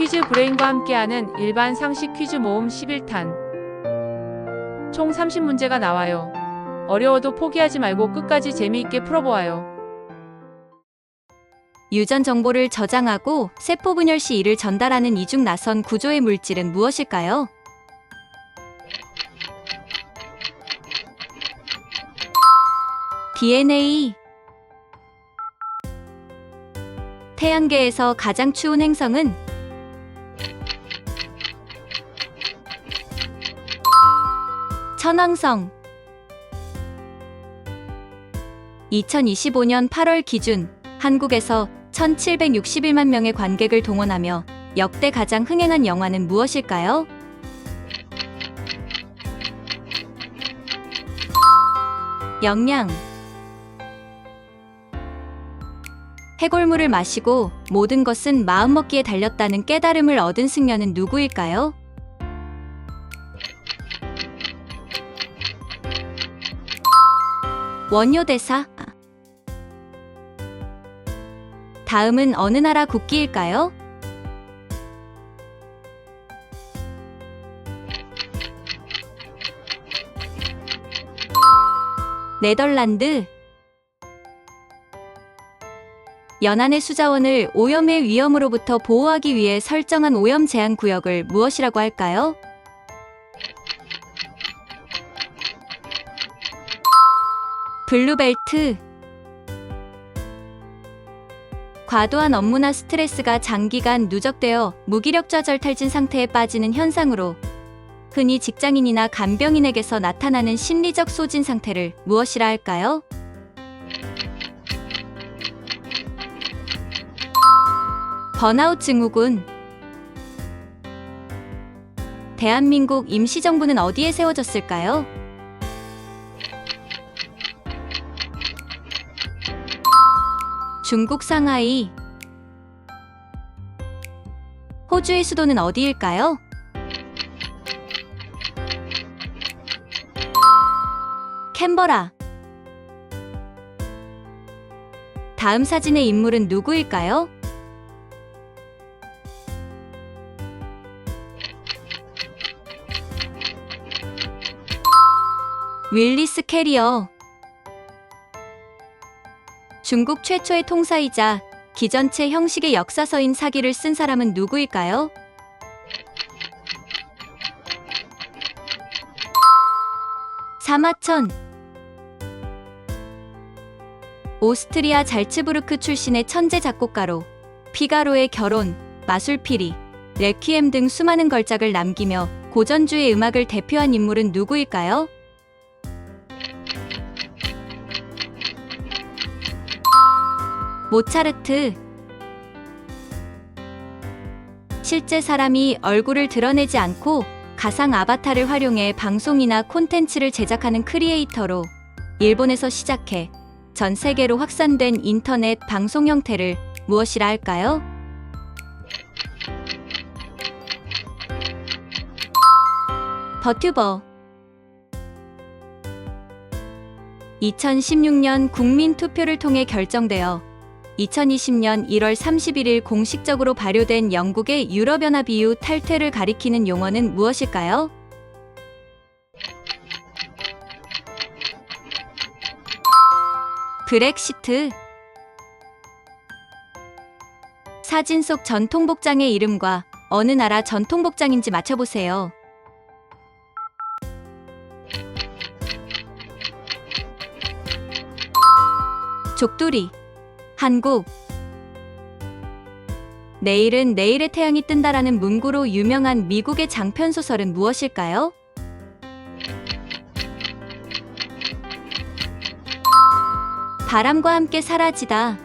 퀴즈 브레인과 함께하는 일반 상식 퀴즈 모음 11탄. 총 30문제가 나와요. 어려워도 포기하지 말고 끝까지 재미있게 풀어보아요. 유전 정보를 저장하고 세포 분열 시 이를 전달하는 이중 나선 구조의 물질은 무엇일까요? DNA 태양계에서 가장 추운 행성은 천왕성 2025년 8월 기준 한국에서 1761만 명의 관객을 동원하며 역대 가장 흥행한 영화는 무엇일까요? 영양 해골물을 마시고 모든 것은 마음먹기에 달렸다는 깨달음을 얻은 승려는 누구일까요? 원효대사 다음은 어느 나라 국기일까요? 네덜란드 연안의 수자원을 오염의 위험으로부터 보호하기 위해 설정한 오염 제한 구역을 무엇이라고 할까요? 블루벨트 과도한 업무나 스트레스가 장기간 누적되어 무기력좌절 탈진 상태에 빠지는 현상으로 흔히 직장인이나 간병인에게서 나타나는 심리적 소진 상태를 무엇이라 할까요? 번아웃 증후군 대한민국 임시정부는 어디에 세워졌을까요? 중국 상하이 호주의 수도는 어디일까요? 캔버라 다음 사진의 인물은 누구일까요? 윌리스 캐리어 중국 최초의 통사이자 기전체 형식의 역사서인 사기를 쓴 사람은 누구일까요? 사마천 오스트리아 잘츠부르크 출신의 천재 작곡가로 피가로의 결혼, 마술피리, 레퀴엠 등 수많은 걸작을 남기며 고전주의 음악을 대표한 인물은 누구일까요? 모차르트 실제 사람이 얼굴을 드러내지 않고 가상 아바타를 활용해 방송이나 콘텐츠를 제작하는 크리에이터로 일본에서 시작해 전 세계로 확산된 인터넷 방송 형태를 무엇이라 할까요? 버튜버 2016년 국민 투표를 통해 결정되어 2020년 1월 31일 공식적으로 발효된 영국의 유럽연합 이후 탈퇴를 가리키는 용어는 무엇일까요? 브렉시트 사진 속 전통복장의 이름과 어느 나라 전통복장인지 맞춰보세요. 족두리 한국 내일은 내일의 태양이 뜬다라는 문구로 유명한 미국의 장편 소설은 무엇일까요? 바람과 함께 사라지다.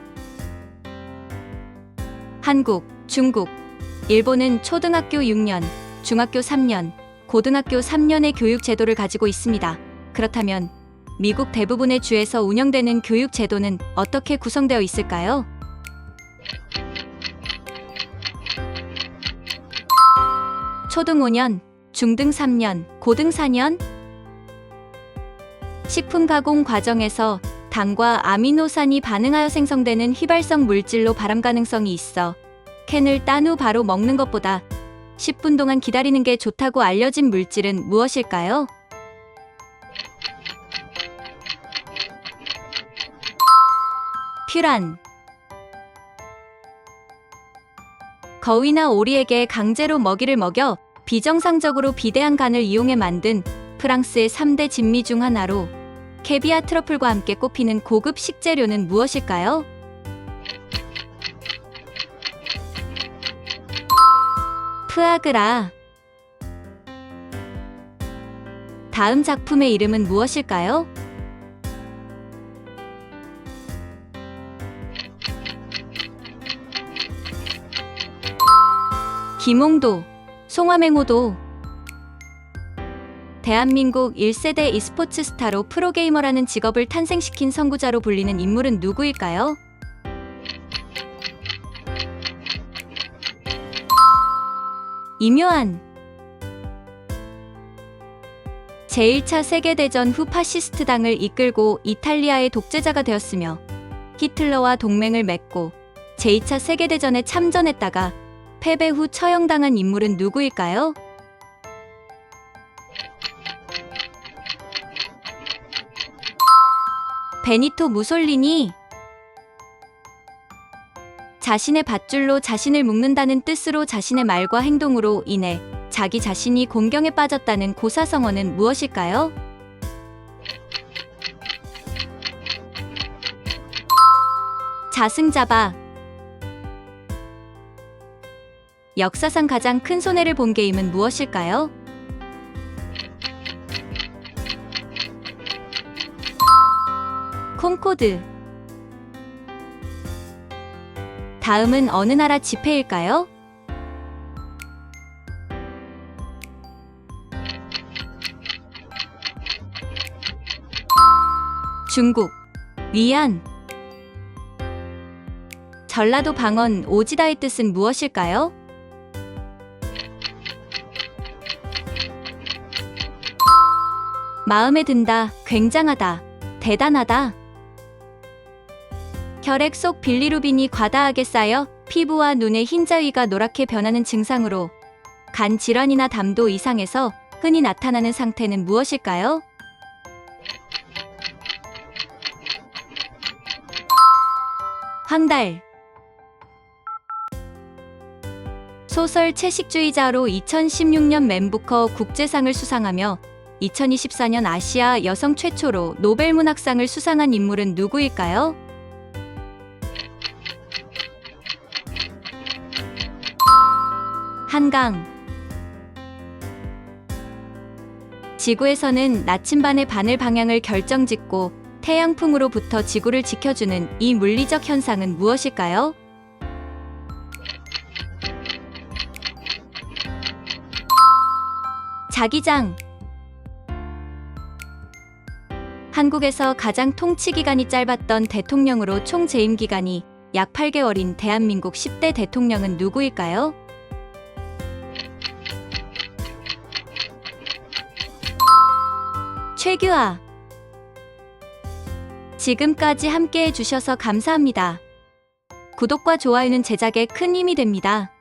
한국, 중국, 일본은 초등학교 6년, 중학교 3년, 고등학교 3년의 교육 제도를 가지고 있습니다. 그렇다면 미국 대부분의 주에서 운영되는 교육 제도는 어떻게 구성되어 있을까요? 초등 5년, 중등 3년, 고등 4년? 식품 가공 과정에서 당과 아미노산이 반응하여 생성되는 휘발성 물질로 발암 가능성이 있어 캔을 딴 후 바로 먹는 것보다 10분 동안 기다리는 게 좋다고 알려진 물질은 무엇일까요? 퓨란 거위나 오리에게 강제로 먹이를 먹여 비정상적으로 비대한 간을 이용해 만든 프랑스의 3대 진미 중 하나로 캐비아 트러플과 함께 꼽히는 고급 식재료는 무엇일까요? 푸아그라 다음 작품의 이름은 무엇일까요? 김홍도, 송화맹호도 대한민국 1세대 e스포츠 스타로 프로게이머라는 직업을 탄생시킨 선구자로 불리는 인물은 누구일까요? 임요한 제1차 세계대전 후 파시스트당을 이끌고 이탈리아의 독재자가 되었으며 히틀러와 동맹을 맺고 제2차 세계대전에 참전했다가 패배 후 처형당한 인물은 누구일까요? 베니토 무솔리니 자신의 밧줄로 자신을 묶는다는 뜻으로 자신의 말과 행동으로 인해 자기 자신이 공경에 빠졌다는 고사성어는 무엇일까요? 자승자바 역사상 가장 큰 손해를 본 게임은 무엇일까요? 콩코드 다음은 어느 나라 지폐일까요? 중국 위안 전라도 방언 오지다의 뜻은 무엇일까요? 마음에 든다, 굉장하다, 대단하다. 혈액 속 빌리루빈이 과다하게 쌓여 피부와 눈의 흰자위가 노랗게 변하는 증상으로 간 질환이나 담도 이상에서 흔히 나타나는 상태는 무엇일까요? 황달 소설 채식주의자로 2016년 맨부커 국제상을 수상하며 2024년 아시아 여성 최초로 노벨 문학상을 수상한 인물은 누구일까요? 한강 지구에서는 나침반의 바늘 방향을 결정짓고 태양풍으로부터 지구를 지켜주는 이 물리적 현상은 무엇일까요? 자기장 한국에서 가장 통치 기간이 짧았던 대통령으로 총 재임 기간이 약 8개월인 대한민국 10대 대통령은 누구일까요? 최규하 지금까지 함께 해주셔서 감사합니다. 구독과 좋아요는 제작에 큰 힘이 됩니다.